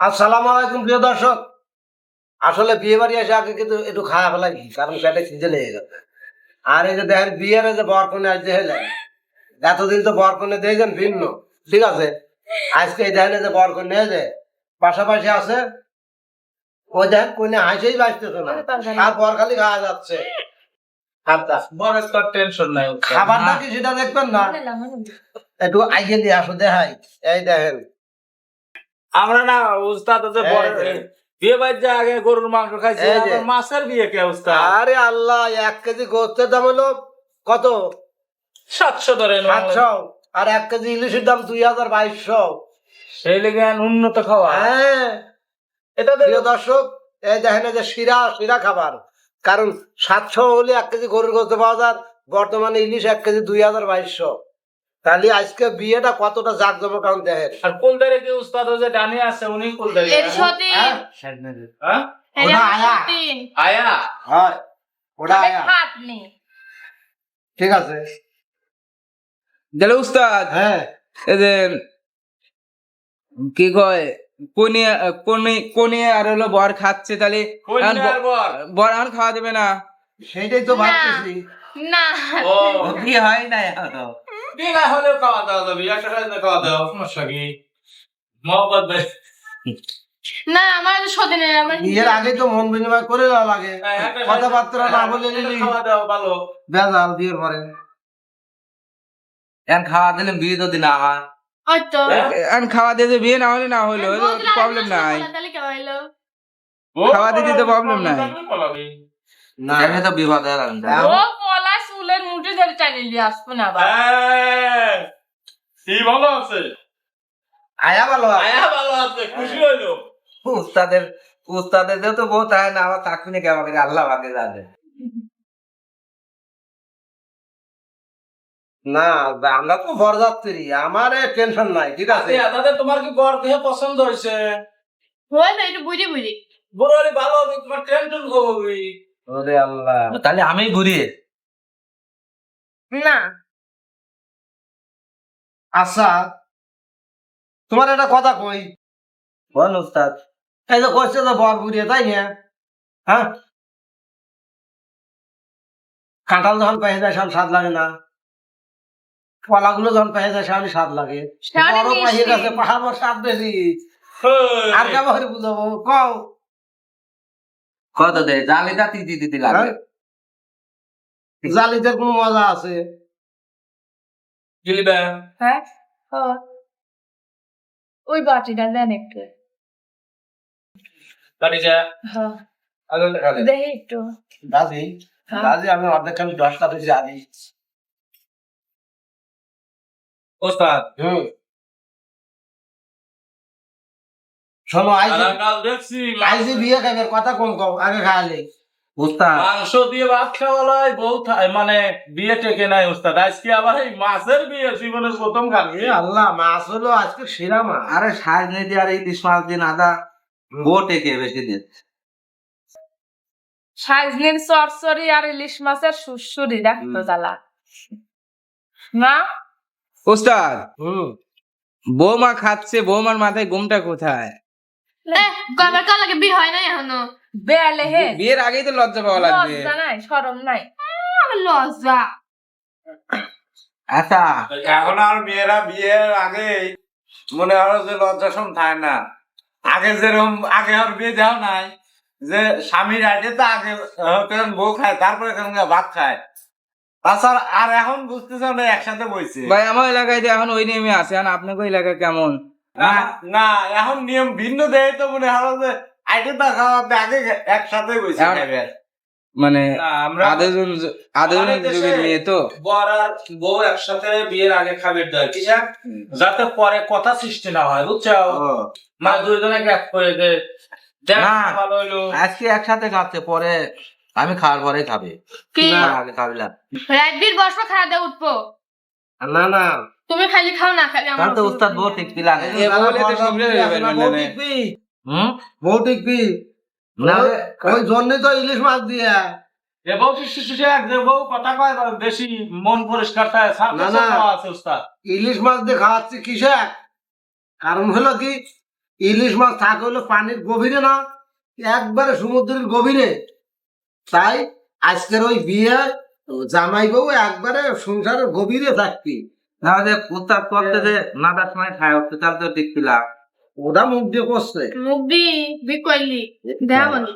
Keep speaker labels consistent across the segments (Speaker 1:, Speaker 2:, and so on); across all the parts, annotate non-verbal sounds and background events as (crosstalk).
Speaker 1: আসসালামু আলাইকুম প্রিয় দর্শক। আসলে বিয়ে বাড়ি এসে আগে কিন্তু একটু খাওয়া ফেলা কি কারণ পেটে খিদে লেগে গেছে আর এই যে দেখেন বিয়ের যে বরকনে আজ হেলে এতদিন তো বরকনে দিয়েছেন ভিন্ন। ঠিক আছে? আজকে এই দেখেন যে বরকনে যে পাশাপাশি আছে ও দেখেন কোনে হাসেই বাঁচতেছে না। আর বর খালি খাওয়া যাচ্ছে। আচ্ছা
Speaker 2: বরের টেনশন নাই।
Speaker 1: খাবারটা কি সেটা দেখবেন না। একটু আইয়ে দিয়ে আসো দেখাই। এই দেখেন
Speaker 2: আমরা না উস্তাদ যে। বিয়ে বাড়ি যে আগে গরুর মাংস খাইছি। মাছের বিয়ে কে উস্তাদ?
Speaker 1: আরে আল্লাহ এক কেজি গোস্তের দাম হলো কত?
Speaker 2: সাতশো ধরে
Speaker 1: সাতশো। আর এক কেজি ইলিশের দাম দুই হাজার বাইশশো।
Speaker 2: সেই লেগে উন্নত খাওয়া।
Speaker 1: হ্যাঁ।
Speaker 2: এটা
Speaker 1: প্রিয় দর্শক এই দেখেন যে শিরা শিরা খাবার। কারণ সাতশো হলে এক কেজি গরুর গোস্ত পাওয়া যায় বর্তমানে ইলিশ এক কেজি দুই হাজার বাইশশো। তাহলে আজকে বিয়েটা কতটা জাক জমক কারণ দেখেন
Speaker 2: আর কুলদারে কি উস্তাদ যে ডানি আছে উনি কুলদারি
Speaker 3: এর সতী
Speaker 1: হ্যাঁ?
Speaker 2: হ্যাঁ?
Speaker 1: ওটা আয়া।
Speaker 2: আয়া?
Speaker 1: হয়। ওটা আয়া।
Speaker 3: হাত নেই
Speaker 1: ঠিক আছে।
Speaker 4: তাহলে উস্তাদ
Speaker 1: হ্যাঁ।
Speaker 4: এই যে কি কয় কোনে কোনে কোনে আর হলো বর খাচ্ছে তাহলে
Speaker 2: বর।
Speaker 4: বর আর খাওয়া দেবে না?
Speaker 1: সেটাই তো। ভাবতেছি।
Speaker 3: না।
Speaker 2: ও।
Speaker 4: বিয়ে হয় না এখনও
Speaker 2: বিয়ে না হলেও খাওয়া দাওয়া যাবে একটা সাথে খাওয়া দাওয়া সমস্যা কি? মহব্বত ভাই।
Speaker 3: না আমার আমার
Speaker 1: বিয়ের আগে তো মন বিনিময় করে দেওয়া লাগে।
Speaker 2: হ্যাঁ,
Speaker 1: কথাবার্তা না বলে নিলি।
Speaker 2: খাওয়া দাওয়া ভালো।
Speaker 1: বেজাল বিয়ের পরে।
Speaker 4: এখন খাওয়া দিলে বিয়ে যদি না হয়?
Speaker 3: ওই তো
Speaker 4: এখন খাওয়া দিতে বিয়ে না হলে না হলো প্রবলেম নাই? খাওয়া দিতে তো problem নাই।
Speaker 1: না।
Speaker 4: এমনি তো
Speaker 3: ও পলা চুলের মুঠি ধরে টানিয়ে দিয়ে আসব না আবার
Speaker 2: হ্যাঁ কি ভালো আছে?
Speaker 1: আয়া ভালো
Speaker 2: আয়া ভালো আছে খুশি হইল?
Speaker 4: উস্তাদের উস্তাদের তো বহুত হয় না? আমার চাকরি নিয়ে কেমন আল্লাহ ভাগে জানে।
Speaker 1: না আমরা তো বরযাত্রী আমার টেনশন নাই ঠিক আছে?
Speaker 2: আচ্ছা, দাদা তোমার কি বর দেহে পছন্দ হয়েছে?
Speaker 3: হয় না একটু বুঝি বুঝি
Speaker 2: বড় ভালো হবে তোমার টেনশন
Speaker 1: ওরে আল্লাহ।
Speaker 4: তাহলে আমি ঘুরি
Speaker 3: না।
Speaker 1: আচ্ছা তোমার একটা কথা কই।
Speaker 4: বল উস্তাদ
Speaker 1: এই যে কইছে যে বর ঘুরিয়ে তাই না? হ্যাঁ? কাঁঠাল যখন পেয়ে যায় সেমন স্বাদ লাগে না। কলাগুলো যখন পেয়ে যায় সেমন স্বাদ লাগে। বড়
Speaker 3: মিষ্টি।
Speaker 1: গেছে পাহাড় স্বাদ বেশি। আর কেমন বুঝাবো? কও।
Speaker 4: কত দে জালিটা তিতি তিতি লাগে
Speaker 1: হ্যাঁ? জালিদের কোনো মজা আছে?
Speaker 2: গিলিবা
Speaker 3: হ্যাঁ হ্যাঁ। ওই বাটিটা দেন একটু।
Speaker 2: যা।
Speaker 3: হ্যাঁ। দেখি একটু।
Speaker 1: দাদি
Speaker 3: হ্যাঁ।
Speaker 1: দাদি আমি অর্ধেক আমি দশটা বেশি জানি
Speaker 2: ওস্তাদ।
Speaker 1: হুম। শোনো আইজি
Speaker 2: কাল
Speaker 1: বিয়ে খাইবার কথা কম কম আগে খাইলে
Speaker 4: উস্তাদ।
Speaker 2: মাংস দিয়ে ভাত খাওয়া লয় বউ মানে বিয়ে টেকে নাই ওস্তাদ আজকে আবার এই মাছের বিয়ে জীবনের প্রথম
Speaker 1: আল্লাহ মাছ হলো আজকে সেরা মাছ।
Speaker 4: আরে সাজ নেই দিয়ে আর ইলিশ মাছ দিন আদা বোটে কে বেশি দিন।
Speaker 3: সাজনির চরচরি আর ইলিশ মাছের সুসুরি দেখতো জ্বালা। না
Speaker 4: উস্তাদ
Speaker 1: হুম।
Speaker 4: বৌমা খাচ্ছে বৌমার মাথায় ঘুমটা কোথায়?
Speaker 3: কবার কাল লাগে বিয়ে হয় না এখনও? বেয়ালে হে।
Speaker 4: বিয়ের আগেই তো লজ্জা পাওয়া লাগবে।
Speaker 3: লজ্জা নাই শরম নাই। লজ্জা।
Speaker 4: আচ্ছা।
Speaker 2: এখন আর মেয়েরা বিয়ের আগে মনে হয় যে লজ্জাসন থাকে না। আগে যেরকম আগে আর বিয়ে দেওয়া নাই যে স্বামীর আগে তো আগে বউ খায় তারপরে ভাত খায়। তাছাড়া আর এখন বুঝতেছে না একসাথে বইছে।
Speaker 4: ভাই আমার এলাকায় তো এখন ওই নিয়মে আছে আর আপনাকে এলাকায় কেমন?
Speaker 2: না না এখন নিয়ম ভিন্ন দেয় তো মনে হয় যে তো আগে একসাথে
Speaker 4: মানে যুগের মেয়ে তো।
Speaker 2: বর আর বউ একসাথে বিয়ের আগে খাবে দেয় কি যাতে পরে কথা সৃষ্টি না হয় বুঝছ? দুইজনে গ্যাপ করে দে। দেখ
Speaker 4: না।
Speaker 2: ভালো হইল।
Speaker 4: আজকে একসাথে খাচ্ছে পরে আমি খাওয়ার পরে খাবে। আগে খাবি না
Speaker 3: রাজবীর বসবো খাওয়া দিয়ে উঠবো।
Speaker 1: না না।
Speaker 3: তুমি খালি খাও না খালি আমার
Speaker 4: তো উস্তাদ বউ টিকবি লাগে হুম?
Speaker 1: বউ টিকবি? ওই- জন্যই তো ইলিশ মাছ দিয়ে।
Speaker 2: বউ কথা কয় বেশি মন পরিষ্কার
Speaker 1: না, না। ইলিশ মাছ দিয়ে খাওয়াচ্ছি কিসে? কারণ হলো কি ইলিশ মাছ থাকে হলো পানির গভীরে না একবারে সমুদ্রের গভীরে। তাই আজকের ওই বিয়ে জামাই বউ একবারে সংসারের গভীরে থাকবি।
Speaker 5: তাহলে উস্তাদ করতে যে নাদার সময় খায় তাহলে তো দেখছিলাম
Speaker 1: ওটা মুখ দিয়ে করছে।
Speaker 6: মুখ দি বি কইলি দেয়া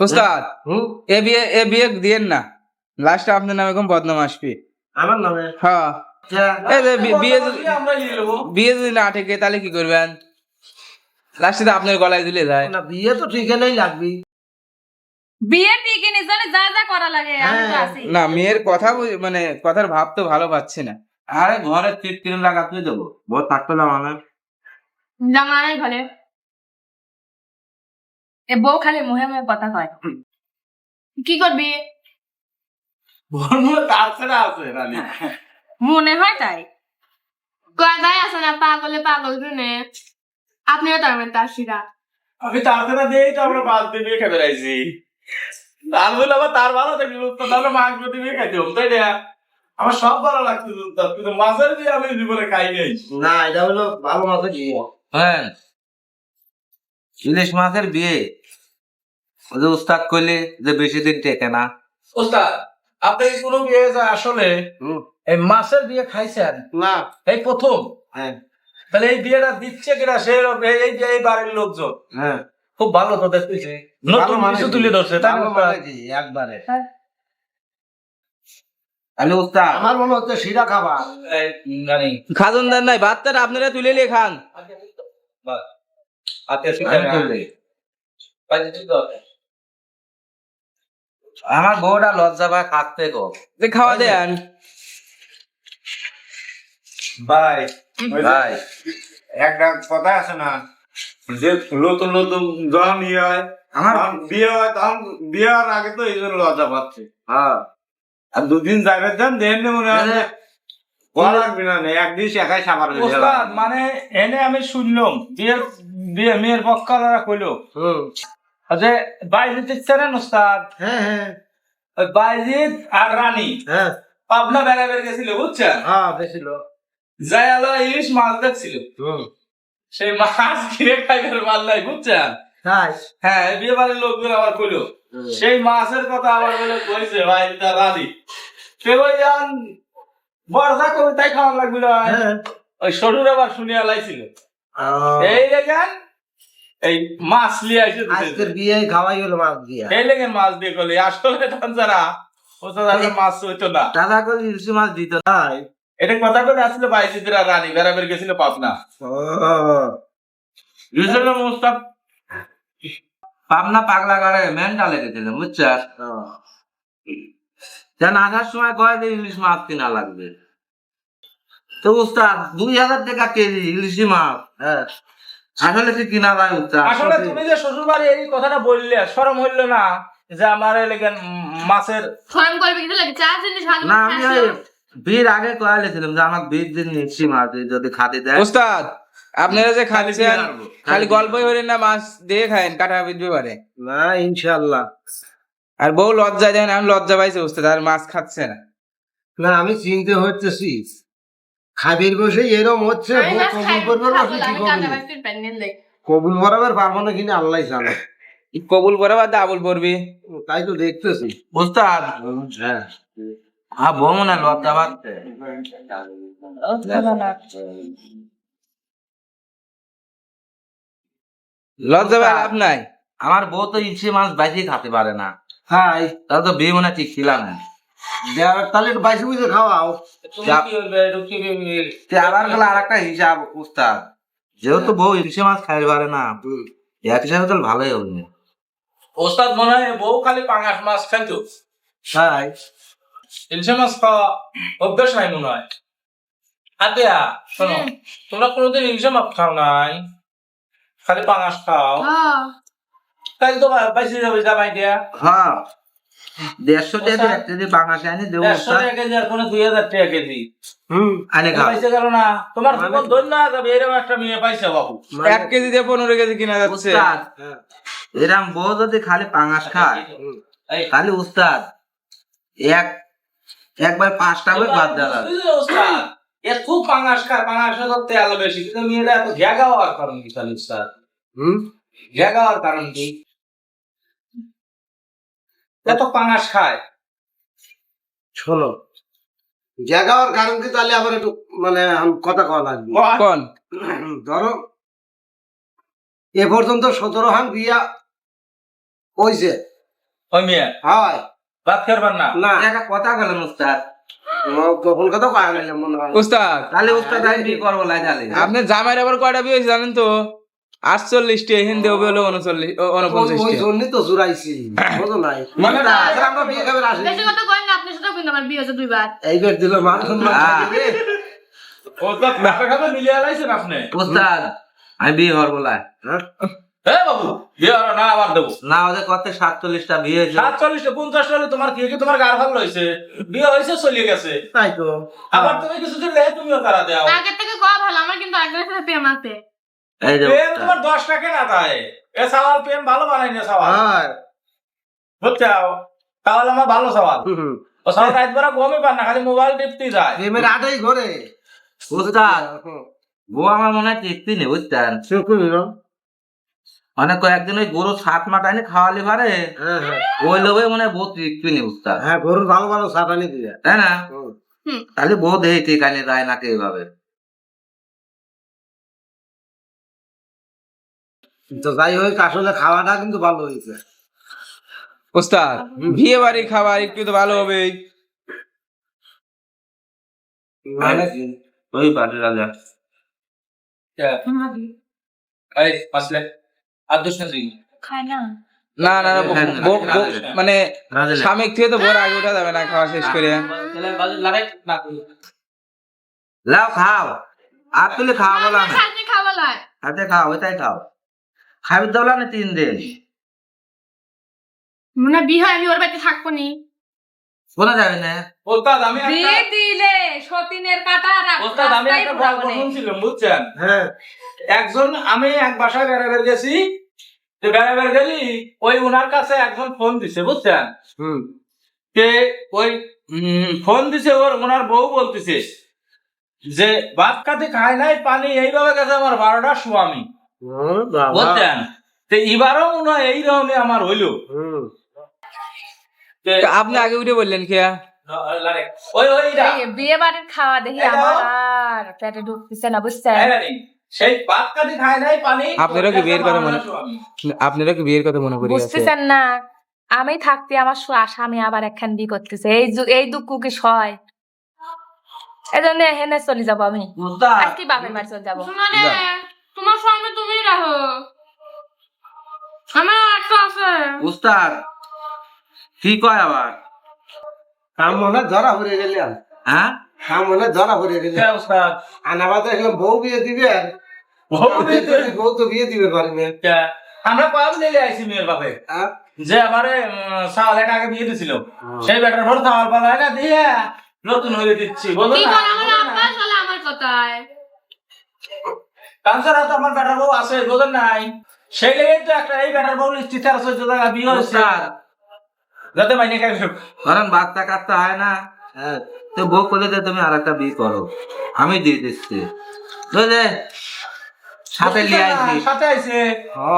Speaker 4: উস্তাদ এ বিয়ে এ বিয়ে দিয়েন না। লাস্টে আপনার নামে কোন বদনাম আসবে।
Speaker 1: আমার নামে?
Speaker 4: হ্যাঁ। এই যে বি- বিয়ে যদি
Speaker 7: আমরা নিয়ে নেব
Speaker 4: বিয়ে যদি না ঠেকে তাহলে কি করবেন? লাস্টে তো আপনার গলায় দিলে যায়।
Speaker 1: না বিয়ে তো লাগবি।
Speaker 6: বিয়ে যা যা করা লাগে
Speaker 1: হ্যাঁ।
Speaker 4: না মেয়ের কথা মানে কথার ভাব তো ভালো পাচ্ছি না।
Speaker 5: আরে ঘরে তিন তিন লাগা তুই দেবো। বহুত থাকতো না মানে।
Speaker 6: জামা নাই ঘরে এ বউ খালি মুহে মুহে কথা কয়। কি করবি মনে হয় তাই। কয়দাই আছে না পাগলে পাগল শুনে আপনিও তার মানে তার শিরা
Speaker 7: আমি তো আমরা বাস দিয়ে বিয়ে খেতে রাইছি তার বলে আবার তার ভালো থাকল তো তাহলে মাছ খাইতে হতো তাই না আমার সব ভালো লাগতো কিন্তু মাছের দিয়ে আমি জীবনে খাই নাই।
Speaker 1: না এটা হলো ভালো মাছের বিয়ে
Speaker 5: হ্যাঁ। ইলিশ মাছের বিয়ে। ওই যে উস্তাদ কইলে যে বেশি দিন টেকে না।
Speaker 2: ওস্তাদ আপনি কোনো বিয়ে যা আসলে এই মাছের বিয়ে খাইছেন?
Speaker 1: না।
Speaker 2: এই প্রথম?
Speaker 1: হ্যাঁ।
Speaker 2: তাহলে এই বিয়েটা দিচ্ছে কিনা সে এই এই বাড়ির লোকজন?
Speaker 1: হ্যাঁ।
Speaker 2: খুব ভালো তো দেখতেছি। নতুন
Speaker 1: মানে
Speaker 2: কিছু তুলে ধরছে?
Speaker 1: মানে? একবারে।
Speaker 5: তাহলে উস্তাদ
Speaker 1: আমার মনে হচ্ছে শিরা খাবার
Speaker 2: জানি
Speaker 4: খাজন দেন নাই ভাতটা আপনারা তুলে নিয়ে খান।
Speaker 2: আছে।
Speaker 5: আমার বউটা লজ্জা পায় কাঁদতে গো।
Speaker 4: যে খাওয়া দেন।
Speaker 7: ভাই
Speaker 5: ভাই
Speaker 7: একটা কথা আছে না যে নতুন নতুন যখন ইয়ে হয়
Speaker 5: আমার
Speaker 7: বিয়ে হয় তখন বিয়ে হওয়ার আগে তো এই জন্য লজ্জা পাচ্ছে।
Speaker 5: হ্যাঁ।
Speaker 7: আর দুদিন যাবে যান দেন মনে হয়
Speaker 2: মানে এনে আমি শুনলাম বিয়ের মেয়ের পক্ষালারা কইলো। যে বাইজিৎ চেনেন ওস্তাদ?
Speaker 1: হ্যাঁ হ্যাঁ।
Speaker 2: বাইজিৎ আর রানী।
Speaker 1: হ্যাঁ।
Speaker 2: পাবনা বেড়াবের গেছিল বুঝছেন?
Speaker 1: হ্যাঁ
Speaker 2: যাই ইলিশ মাছ দেখছিল। সেই মাছ কিনে খাইবার পারলাই বুঝছেন? হ্যাঁ বিয়ে বাড়ির লোকগুলো আবার কইলো। সেই মাছের কথা আবার বলে কইছে ভাই তার রানী। বর্ষা করে তাই খাওয়া লাগবে
Speaker 1: হ্যাঁ।
Speaker 2: ওই সরুর আবার শুনিয়া লাইছিল।
Speaker 1: আহ,
Speaker 2: এই লেগেন এই মাছ লিয়ে আইছে।
Speaker 1: আজকের বিয়ে খাওয়াই হলো মাছ দিয়া।
Speaker 2: এই লেগেন মাছ দিয়ে কলি আসলে ও মাছ হইতো না।
Speaker 5: দাদা করে ইলিশ মাছ দিত না
Speaker 2: এটা কথা করে আসলে বাইশিরা রানী বেড়াবের গেছিল পাবনা। বুঝলেন
Speaker 5: পাবনা পাগলা করে মেনটা লেগেছিল বুঝছাস?
Speaker 1: ও,
Speaker 5: যেন আসার সময় কয় যে ইলিশ মাছ কিনা লাগবে? তো উস্তাদ দুই হাজার টাকা কেজি ইলিশি মাছ
Speaker 1: হ্যাঁ।
Speaker 5: আসলে কি কিনা যায় উস্তাদ?
Speaker 2: আসলে তুমি যে শ্বশুর বাড়ি এই কথাটা বললে সরম হইল না যে আমার এলাকার মাছের
Speaker 6: করবি লাগে চা জিনিস
Speaker 5: না আমি আগে কয়ালেছিলাম যে আমার বীর দিন ইলিশি মাছ যদি খাতে দেয়।
Speaker 4: ওস্তাদ আপনারা যে খাচ্ছেন খালি গল্পই হলেন না মাছ দিয়ে খায়েন কাটা বিধবে পারে।
Speaker 1: না ইনশাল্লাহ
Speaker 4: আর বউ লজ্জা দেন আমি লজ্জা পাইছে ওস্তাদ আর মাছ খাচ্ছে না।
Speaker 1: না আমি চিনতে খাবির বসে এরম হচ্ছে কবুল করবে কি কবুল
Speaker 6: বাস্তির প্যান্ডেল দেখ।
Speaker 1: কবুল বরাবর পারব না কিনা আল্লাহ জানে।
Speaker 4: কবুল করে বা দাবুল পড়বি
Speaker 1: তাই তো দেখতেছি।
Speaker 5: উস্তাদ
Speaker 1: হ্যাঁ
Speaker 5: হ্যাঁ বউ হয় লজ্জা পাচ্ছে
Speaker 4: লজ্জা নাই।
Speaker 5: আমার বউ তো ইচ্ছে মাছ বাইশি খেতে পারে না।
Speaker 1: হাই
Speaker 5: তাহলে তো বিয়ে মনে হয় ঠিক ছিল না।
Speaker 1: তাহলে একটু বাইশে বুঝে খাওয়াও।
Speaker 5: আবার গেলে আর একটা হিসাব উস্তাদ। যেহেতু বউ ইলিশি মাছ খাইতে পারে না এক হিসাবে তো ভালোই হবে।
Speaker 2: ওস্তাদ মনে হয় বউ খালি পাঙাশ মাছ খাইতো
Speaker 1: হাই
Speaker 2: ইলশে মাছ খাওয়া অভ্যাস নাই মনে হয়। আতিয়া শোনো তোমরা কোনোদিন ইলশে মাছ খাও নাই? খালি পাঙাশ খাও। তাই তো বাইশে যাবে জামাই দিয়া।
Speaker 5: হ্যাঁ। দেড়শো টাকা এক কেজি বাংলাদেশে আনি দেবো উস্তাদ
Speaker 2: টাকা কেজি আর কোনো দুই হাজার টাকা কেজি।
Speaker 1: হুম
Speaker 5: আনে খাও
Speaker 2: পাইছে গেল না। তোমার
Speaker 1: মানে
Speaker 2: জীবন ধন্য যাবে এরকম একটা মেয়ে পাইছে বাবু
Speaker 4: এক কেজি দিয়ে পনেরো কেজি কিনা যাচ্ছে।
Speaker 5: উস্তাদ
Speaker 1: হ্যাঁ।
Speaker 5: বউ যদি খালি পাঙাশ খায় খালি উস্তাদ এক একবার পাঁচটা করে বাদ দেওয়া
Speaker 2: এ খুব পাঙাশ খায় পাঙাশে তো তেল বেশি। কিন্তু মেয়েরা এত ঘেগা হওয়ার কারণ কি তাহলে স্যার
Speaker 1: হুম?
Speaker 2: ঘেগা হওয়ার কারণ কি? এত পাঙাশ খায়?
Speaker 1: শোনো। জায়গার কারণ কি তাহলে আবার একটু মানে কথা কওয়া লাগবে? ধরো এ পর্যন্ত সতেরো হান বিয়া হয়েছে
Speaker 2: ওই মেয়ে?
Speaker 1: হয়।
Speaker 2: ভাত খেরবার না?
Speaker 1: না।
Speaker 5: একটা কথা গেলেন উস্তাদ।
Speaker 1: তখন কথা কয়া গেলে মনে হয়।
Speaker 4: উস্তাদ।
Speaker 5: তাহলে উস্তাদ আমি বিয়ে করব লাই তাহলে।
Speaker 4: আপনার জামাইয়ের আবার কয়টা বিয়ে হয়েছে জানেন তো? আটচল্লিশটি হিন্দি হবে হলো উনচল্লিশ উনপঞ্চাশটি।
Speaker 1: জন্যই তো জুড়াইছি (coughs) বুঝো নাই।
Speaker 2: মানে
Speaker 1: আমরা বিয়ে খাবার আসি।
Speaker 6: বেশি কথা কই না আপনার সাথে কিন্তু আমার বিয়ে হয়েছে দুইবার।
Speaker 1: এইবার দিল মান সম্মান। থাকবে।
Speaker 2: ও তো খাপে খাপে মিলিয়ে লাইছেন আপনি?
Speaker 5: উস্তাদ আমি বিয়ে করব লাই
Speaker 1: হ্যাঁ?
Speaker 2: হে বাবু বিয়ে হলো না আবার দেবো।
Speaker 5: না ওদের কত সাতচল্লিশটা বিয়ে হয়েছে?
Speaker 2: সাতচল্লিশটা পঞ্চাশটা হলে তোমার কি কি তোমার গার ভালো হয়েছে বিয়ে হয়েছে চলিয়ে গেছে।
Speaker 1: তাই তো।
Speaker 2: আবার তুমি কিছু দিলে তুমিও তারা দাও।
Speaker 6: আগের থেকে কয়া ভালো আমার কিন্তু আগের সাথে প্রেম আছে।
Speaker 5: এই যে
Speaker 2: প্রেম তোমার দশ টাকা না তাই? এ সওয়াল প্রেম ভালো বানাই না সওয়াল
Speaker 1: হ্যাঁ
Speaker 2: বুঝছাও তাহলে আমার ভালো সওয়াল।
Speaker 1: হুম, হুম।
Speaker 2: ও সওয়াল রাত বেলা গমই পান না খালি মোবাইল টিপতে যায়।
Speaker 1: প্রেমের আটাই ঘরে।
Speaker 5: উস্তাদ
Speaker 1: হুম।
Speaker 5: আমার মনে হয় দেখতে নেই বুঝতেন মানে কয়েকদিন ওই গরু সাত মাটাইনি খাওয়ালি পারে
Speaker 1: হ্যাঁ হ্যাঁ।
Speaker 5: ওই লোভে মনে হয় বউ দেখতে নেই উস্তাদ
Speaker 1: হ্যাঁ গরুর ভালো ভালো সাটানি দিয়ে।
Speaker 5: তাই না। তাহলে বউ দেহে ঠিকানি দেয় নাকি এইভাবে
Speaker 1: তো যাই হোক আসলে খাওয়াটা কিন্তু ভালো হয়েছে।
Speaker 4: উস্তাদ বিয়ে বাড়ি খাবার একটু তো ভালো হবে
Speaker 1: মানে
Speaker 5: ওই পাটি রাজা।
Speaker 6: না।
Speaker 4: না মানে স্বামী থেকে তো বড় আগে উঠা যাবে না খাওয়া শেষ করে।
Speaker 5: লাও খাও। আর তুলে খাওয়া বলা না হাতে খাও ওইটাই খাও। দেবলা না তিন দিন
Speaker 6: মনে বিয়ে আমি ওর বাড়িতে থাকব নি।
Speaker 5: শোনা যাবে না।
Speaker 2: ওস্তাদ আমি
Speaker 3: দিলে সতীনের কাটা
Speaker 2: ওস্তাদ আমি একটা গল্প শুনছিলাম বুঝছেন?
Speaker 1: হ্যাঁ।
Speaker 2: একজন আমি এক বাসায় বেড়াবের গেছি তো বেড়াবের গেলি ওই ওনার কাছে একজন ফোন দিছে বুঝছেন?
Speaker 1: হুম।
Speaker 2: কে ওই উম, ফোন দিছে ওর ওনার বউ বলতেছে যে ভাত খাতে খায় নাই পানি এইভাবে গেছে আমার বারোটা স্বামী তো এবারও মনে হয় এইরকমই আমার হইল।
Speaker 4: আপনি আগে উঠে বললেন খেয়া।
Speaker 2: ওই ওইটা
Speaker 3: বিয়ে বাড়ির খাওয়া দেখি আমার আর পেটে ঢুকতেছে না বুঝছেন?
Speaker 2: সেই ভাত খাতে খায় নাই পানি।
Speaker 4: আপনারও কি বিয়ের কথা মনে- আপনারা কি বিয়ের কথা মনে করি
Speaker 3: বুঝতেছেন না আমি থাকতে আমার স্বা- স্বামী আবার একখান বিয়ে করতেছে। এই এই দুঃখ কি সয়। এই জন্য হেনে চলে যাব আমি। কি বাপের বাড়ি চলে যাব।
Speaker 6: তোমার স্বামী তুমি রাখো আমার একটা আছে।
Speaker 5: উস্তাদ কি কয় আবার?
Speaker 1: কাম মনে ধরা পড়ে গেলাম
Speaker 5: হ্যাঁ?
Speaker 1: কাম মনে ধরা
Speaker 2: হ্যাঁ, ওস্তাদ।
Speaker 1: আনাবাদ দেখলাম বউ বিয়ে দিবে
Speaker 2: বউ বিয়ে দিবে?
Speaker 1: বউ তো বিয়ে দিবে পারি না
Speaker 2: আমরা কয়াব নিলে আইছি মেয়ের বাপে।
Speaker 1: হ্যাঁ?
Speaker 2: যে আমারে সাওয়ালের আগে বিয়ে দিছিল। সেই বেটার ভর সাওয়াল পালায় না দিয়ে নতুন হয়ে দিচ্ছি। বলো
Speaker 6: কি
Speaker 2: না
Speaker 6: আমার কথায়?
Speaker 2: কাঞ্চারা তো আমার বেটার বউ আছে বোঝেন নাই? সেই লেগে তো একটা এই বেটার বউ আছে যে জায়গা বিয়ে হচ্ছে যাতে মাইনে খাই
Speaker 5: কারণ বাচ্চা কাচ্চা হয় না।
Speaker 1: হ্যাঁ
Speaker 5: তো বউ তুমি আর একটা বিয়ে করো। আমি দিয়ে দিচ্ছি। বুঝলে? সাথে নিয়ে আসবি।
Speaker 2: সাথে আইছে।
Speaker 1: ও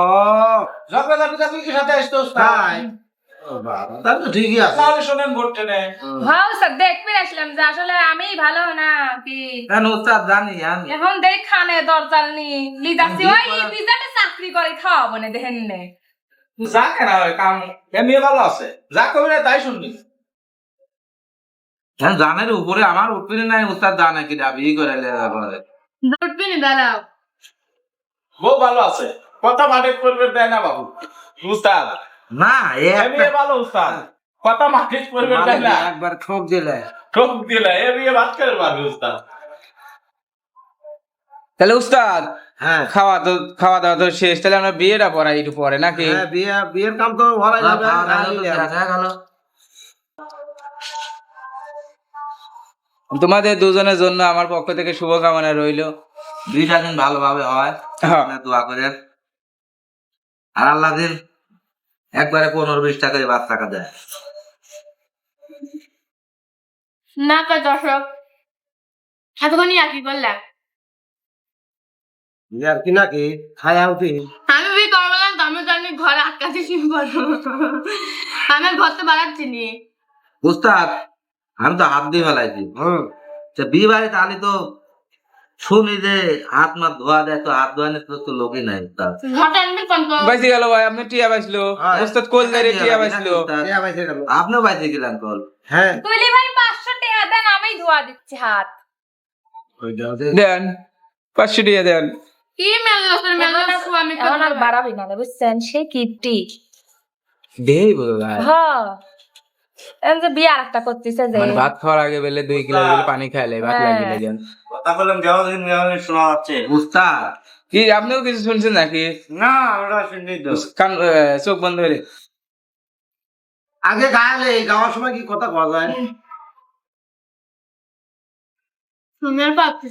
Speaker 2: কি সাথে আসতো
Speaker 1: তাই। তাহলে ঠিকই আছে।
Speaker 2: তাহলে শোনেন ভোট টেনে।
Speaker 3: হ্যাঁ স্যার দেখবে আসলাম যে আসলে আমি ভালো না কি?
Speaker 5: কেন উস্তাদ জানি আমি
Speaker 3: এখন দেখ খানে দরজাল নি লিজাছি ওই লিজাতে চাকরি করে খাওয়াবো না দেখেন নে।
Speaker 2: যা কেন কাম এ মেয়ে ভালো আছে। যা তাই শুনবি।
Speaker 5: জানের উপরে আমার উপরে নাই উস্তাদ জানে কি বিয়ে করে
Speaker 6: দাঁড়াও।
Speaker 2: বউ ভালো আছে কথা মাঠে করবে দেয় না বাবু। উস্তাদ
Speaker 5: না এ
Speaker 2: মেয়ে ভালো উস্তাদ। কথা না।
Speaker 1: একবার ঠোক দিলে।
Speaker 2: ঠোক দিলে এ মেয়ে ভাত করে পারবে উস্তাদ।
Speaker 4: তাহলে উস্তাদ
Speaker 1: হ্যাঁ।
Speaker 4: খাওয়া তো খাওয়া দাওয়া তো শেষ তাহলে আমরা বিয়েটা পড়াই একটু পরে নাকি?
Speaker 1: হ্যাঁ বিয়ে বিয়ের কাম তো ভরাই যাবে।
Speaker 5: খাওয়া দাওয়া তো দেখা গেল
Speaker 4: তোমাদের দুজনের জন্য আমার পক্ষ থেকে শুভকামনা রইল।
Speaker 5: দুইটা দিন ভালোভাবে হয়।
Speaker 4: হ্যাঁ।
Speaker 5: দোয়া করেন। আর আল্লাহ দিন একবারে পনেরো বিশ টাকা বাস টাকা দেয়।
Speaker 6: না তো দর্শক এতক্ষণই আর কি করলাম?
Speaker 1: আর কি নাকি? খায়া উঠি।
Speaker 6: আমি বি করব না তো আমি তো আমি ঘরে আটকাতে শুরু করব আমি ঘর তো বাড়াচ্ছি নি।
Speaker 5: উস্তাদ আমি তো হাত দিয়ে ফেলাইছি
Speaker 1: হুম
Speaker 5: বিয়ে বাড়িতে আলি তো শুনি যে হাত মাত ধোয়া দেয় তো হাত ধোয়া নিয়ে তো লোকই নাই
Speaker 6: কোন কোন
Speaker 4: বাইসে গেল ভাই আপনি টিয়া বাইছিল
Speaker 1: হ্যাঁ।
Speaker 4: ওস্তাদ কোল দেয় টিয়া বাইছিল
Speaker 1: টিয়া পাইছে গেল।
Speaker 5: আপনিও বাইসে গেলেন কল।
Speaker 1: হ্যাঁ।
Speaker 3: তুইলি ভাই পাঁচশো টাকা দেন আমি ধোয়া দিচ্ছি হাত।
Speaker 1: হচ্ছে
Speaker 4: দেন পাঁচশো টিয়া দেন।
Speaker 6: কি মেল মেল আমি
Speaker 3: এখন আর বাড়াবি না বুঝছেন? সে কিপটি
Speaker 4: দেই বলো ভাই।
Speaker 3: হ এখন যে বিয়ে আর একটা করতেছে যে
Speaker 4: মানে ভাত খাওয়ার আগে বেলে দুই কিলো বেলে পানি খাইলে ভাত
Speaker 3: হ্যাঁ।
Speaker 4: লাগিয়ে দেন
Speaker 7: কথা বললাম দেওয়াদিন দেওয়াদিন শোনা যাচ্ছে।
Speaker 5: উস্তাদ
Speaker 4: কি আপনিও কিছু শুনছেন নাকি?
Speaker 7: না ওটা শুনি তো।
Speaker 4: কান চোখ বন্ধ করে
Speaker 1: আগে গায়ালে যাওয়ার সময় কি কথা বলা যায়?
Speaker 6: শুনে পাচ্ছি